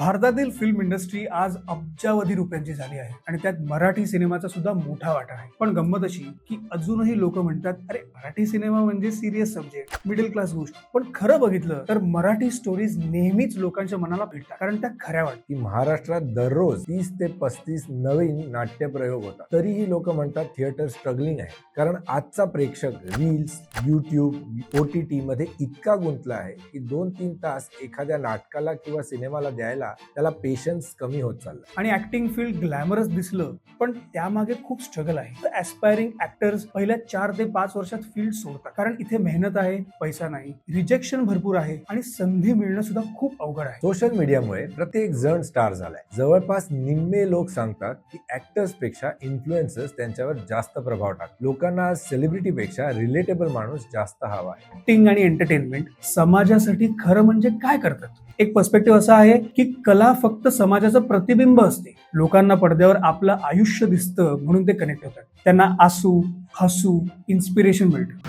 भारतातील film industry आज अब्जावधी रुपयांची झाली आहे आणि त्यात मराठी सिनेमाचा सुद्धा मोठा वाटा आहे. पण गंमत अशी की अजूनही लोक म्हणतात अरे मराठी सिनेमा म्हणजे सिरियस सब्जेक्ट मिडल क्लास गोष्ट. पण खरं बघितलं तर मराठी स्टोरीज नेहमीच लोकांच्या मनाला भेटतात कारण त्या खऱ्या वाटतात. की महाराष्ट्रात दररोज तीस ते पस्तीस नवीन नाट्यप्रयोग होतात. तरीही लोक म्हणतात थिएटर स्ट्रगलिंग आहे. कारण आजचा प्रेक्षक reels YouTube O T T मध्ये इतका गुंतला आहे की दोन तीन तास एखाद्या नाटकाला किंवा सिनेमाला द्यायला त्याला पेशन्स कमी होत चालला. आणि ऍक्टिंग फील्ड ग्लॅमरस दिसलं पण त्यामागे खूप स्ट्रगल आहे. ऍस्पायरिंग ऍक्टर्स पहिल्या चार ते पाच वर्षात फील्ड सोडतात. कारण इथे मेहनत आहे पैसा नाही रिजेक्शन भरपूर आहे आणि संधी मिळणं सुद्धा खूप अवघड आहे. सोशल मीडियामुळे प्रत्येक जण स्टार झालाय. जवळपास निम्मे लोक सांगतात की ऍक्टर्सपेक्षा इन्फ्लुएन्सर्स त्यांच्यावर जास्त प्रभाव टाक लोकांना सेलिब्रिटी पेक्षा रिलेटेबल माणूस जास्त हवा आहे. ऍक्टिंग आणि एंटरटेनमेंट समाजासाठी खरं म्हणजे काय करतात? एक पर्स्पेक्टिव्ह असा आहे की कला फक्त समाजाचं प्रतिबिंब असते. लोकांना पडद्यावर आपलं आयुष्य दिसतं म्हणून ते कनेक्ट होतात. त्यांना आसू हसू इन्स्पिरेशन मिळतं.